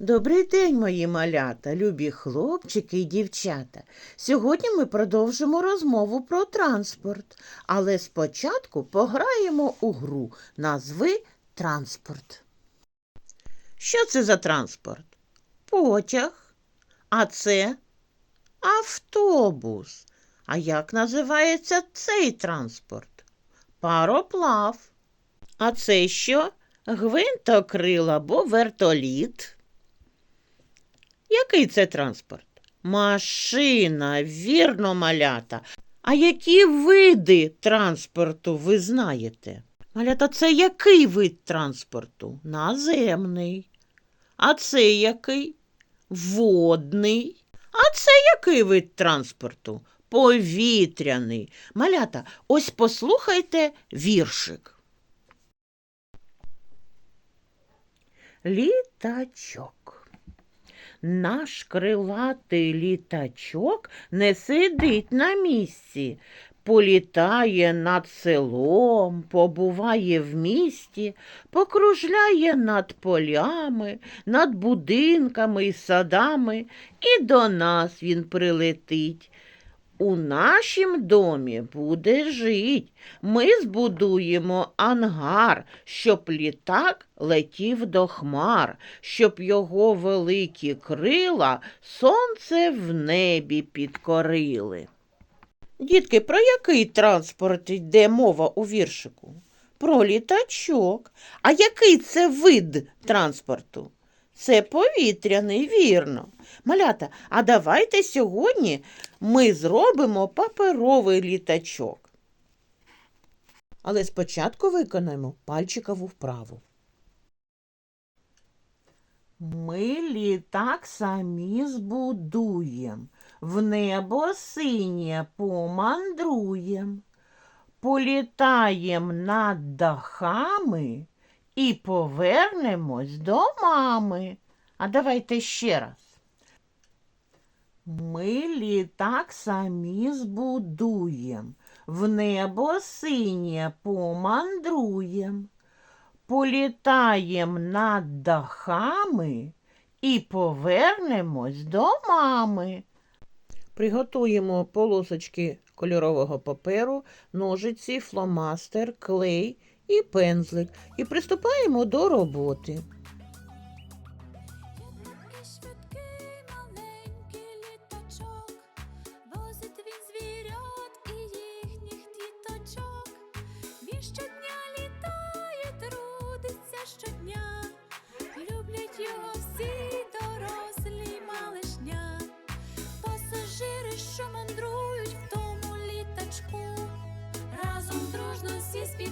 Добрий день, мої малята, любі хлопчики і дівчата. Сьогодні ми продовжимо розмову про транспорт, але спочатку пограємо у гру назви транспорт. Що це за транспорт? Потяг. А це автобус. А як називається цей транспорт? Пароплав. А це що? Гвинтокрил або вертоліт. Який це транспорт? Машина, вірно, малята. А які види транспорту ви знаєте? Малята, це який вид транспорту? Наземний. А це який? Водний. А це який вид транспорту? Повітряний. Малята, ось послухайте віршик. Літачок. Наш крилатий літачок не сидить на місці, політає над селом, побуває в місті, покружляє над полями, над будинками і садами, і до нас він прилетить. У нашім домі буде жить. Ми збудуємо ангар, щоб літак летів до хмар, щоб його великі крила сонце в небі підкорили. Дітки, про який транспорт йде мова у віршику? Про літачок. А який це вид транспорту? Це повітряний, вірно. Малята, а давайте сьогодні ми зробимо паперовий літачок. Але спочатку виконаємо пальчикову вправу. Ми літак самі збудуєм, в небо синє помандруєм, політаєм над дахами і повернемось до мами. А давайте ще раз. Ми літак самі збудуєм, в небо синє помандруєм, політаєм над дахами і повернемось до мами. Приготуємо полосочки кольорового паперу, ножиці, фломастер, клей і пензлик і приступаємо до роботи.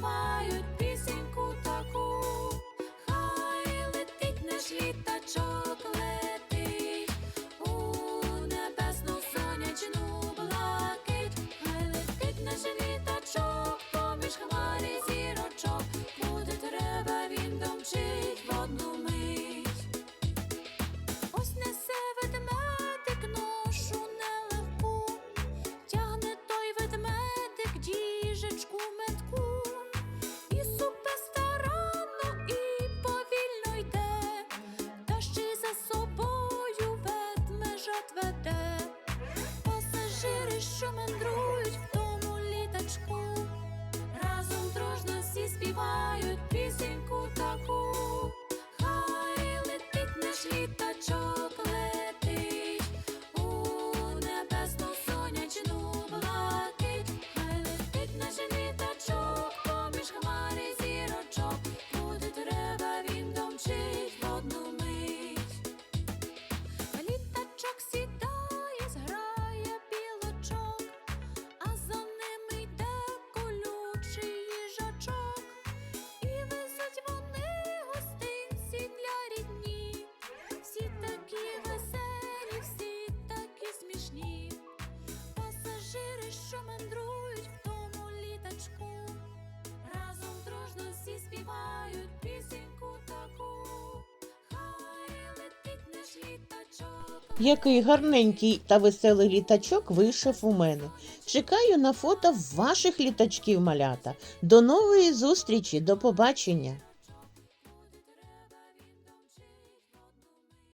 Співають що мандрують в тому літачку, разом дружно всі співають пісеньку таку. Хай летить наш літачок, співають пісеньку таку. Хай летить наш літачок. Який гарненький та веселий літачок вийшов у мене. Чекаю на фото ваших літачків, малята. До нової зустрічі, до побачення!